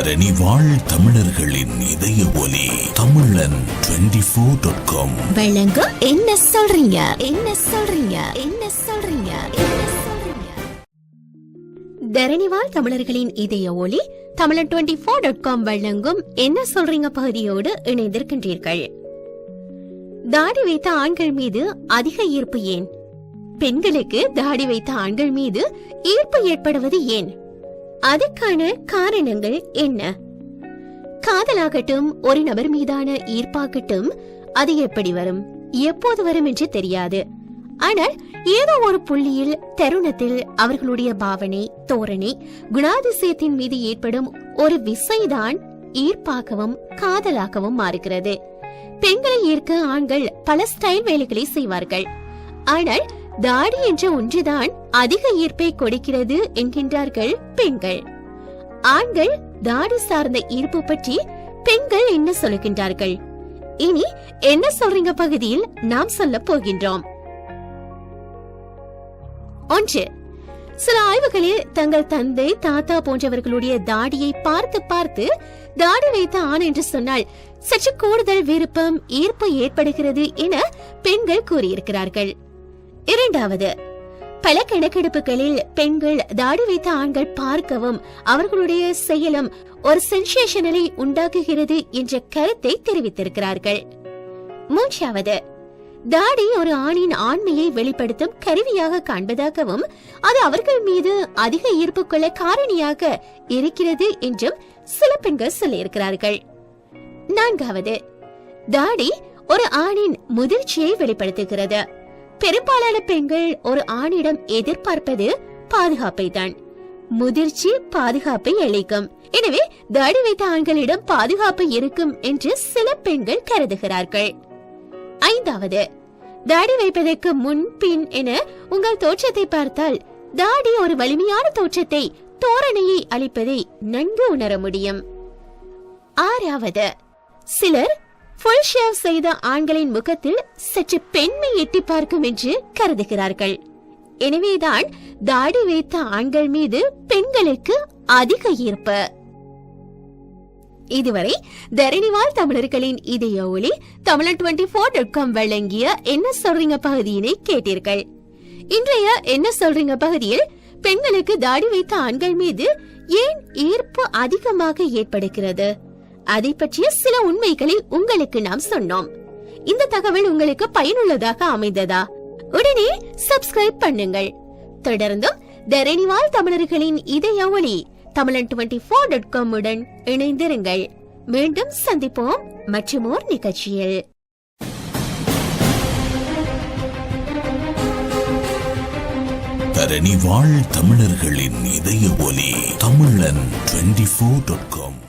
தரணி வாழ் தமிழர்களின் இதய ஒலி தமிழன் டுவெண்டி ஃபோர் டாட் காம் வழங்க என்ன சொல்றீங்க? என்ன சொல்றீங்க? என்ன சொல்றீங்க? தரணிவாழ் தரணிவால் தமிழர்களின் இதய ஒளி தமிழன் டுவெண்டி ஃபோர் டாட் காம் வழங்கும் என்ன சொல்றீங்க பகுதியோடு இணைந்திருக்கின்றீர்கள். தாடி வைத்த ஆண்கள் மீது அதிக ஈர்ப்பு ஏன்? பெண்களுக்கு தாடி வைத்த ஆண்கள் மீது ஈர்ப்பு ஏற்படுவது ஏன்? அதற்கான காரணங்கள் என்ன? காதலாகட்டும் ஒரு நபர் மீதான ஈர்ப்பாகட்டும் அது எப்படி வரும்? எப்போது வரும் என்று தெரியாது. ஆனால் ஏதோ ஒரு புள்ளியில் தருணத்தில் அவர்களுடைய பாவனை தோரணை குணாதிசயத்தின் மீது ஏற்படும் ஒரு விசைதான் ஈர்ப்பாகவும் காதலாகவும் மாறுகிறது. பெண்களை ஈர்க்க ஆண்கள் பல ஸ்டைல் வேலைகளை செய்வார்கள். ஆனால் தாடி என்ற ஒன்றுதான் அதிக ஈர்ப்பை கொடுக்கிறது என்கின்றார்கள் பெண்கள். ஆண்கள் தாடி சார்ந்த ஈர்ப்பு பற்றி பெண்கள் என்ன சொல்லுகின்றார்கள் இனி என்ன சொல்றீங்க பகுதியில் நாம் சொல்ல போகின்றோம். ஒன்று சில ஆய்வுகளில் தங்கள் தந்தை தாத்தா போன்றவர்களுடைய தாடியை பார்த்து பார்த்து தாடி வைத்த ஆண் என்று சொன்னால் சற்று கூடுதல் விருப்பம் ஈர்ப்பு ஏற்படுகிறது என பெண்கள் கூறியிருக்கிறார்கள். இரண்டாவது பல கணக்கெடுப்புகளில் பெண்கள் தாடி வைத்த ஆண்கள் பார்க்கவும் அவர்களுடைய செயலும் ஒரு சென்சேஷனலை உண்டாக்குகிறது என்ற கருத்தை தெரிவித்திருக்கிறார்கள். மூன்றாவது தாடி ஒரு ஆணின் ஆண்மையை வெளிப்படுத்தும் கருவியாக காண்பதாகவும் அது அவர்கள் மீது அதிக ஈர்ப்பு கொள்ள காரணியாக இருக்கிறது என்றும் சில பெண்கள் சொல்லியிருக்கிறார்கள். நான்காவது தாடி ஒரு ஆணின் முதிர்ச்சியை வெளிப்படுத்துகிறது. பெரும்பாலான பெண்கள் ஒரு ஆணிடம் எதிர்பார்ப்பது பாதுகாப்பை தான் முதிர்ச்சி பாதுகாப்பை அளிக்கும் எனவே தாடி வைத்த ஆண்களிடம் பாதுகாப்பு இருக்கும் என்று சில பெண்கள் கருதுகிறார்கள். ஐந்தாவது தாடி வைப்பதற்கு முன் பின் என உங்கள் தோற்றத்தை பார்த்தால் தாடி ஒரு வலிமையான தோற்றத்தை தோரணையை அளிப்பதை நன்கு உணர முடியும். ஆறாவது சிலர் ஃபுல் ஷேவ் செய்த ஆண்களின் முகத்தில் சற்று பெண்மை எட்டி பார்க்கும் என்று கருதுகிறார்கள். எனவேதான் தாடி வைத்த ஆண்கள் மீது பெண்களுக்கு அதிக ஈர்ப்பு. இதுவரை தரணிவால் தமிழர்களின் இதய ஒளி தமிழன் டுவெண்டி போர் டாட் காம் வழங்கிய என்ன சொல்றீங்க பகுதியினை கேட்டீர்கள். இன்றைய என்ன சொல்றீங்க பகுதியில் பெண்களுக்கு தாடி வைத்த ஆண்கள் மீது ஏன் ஈர்ப்பு அதிகமாக ஏற்படுகிறது? அதை பற்றிய சில உண்மைகளை உங்களுக்கு நாம் சொன்னோம். இந்த தகவல் உங்களுக்கு பயனுள்ளதாக அமைந்ததா? உடனே சப்ஸ்கிரைப் பண்ணுங்கள். தொடர்ந்தும் தரணிவால் தமிழர்களின் இதய ஒளி தமிழன் டுவெண்டி போர் டாட் காம் உடன் இணைந்திருங்கள். மீண்டும் சந்திப்போம் மற்றும் ஓர் நிகழ்ச்சியில். தரணி வாழ் தமிழர்களின் இதய ஒலி தமிழன் டுவெண்டி ஃபோர் டாட் காம்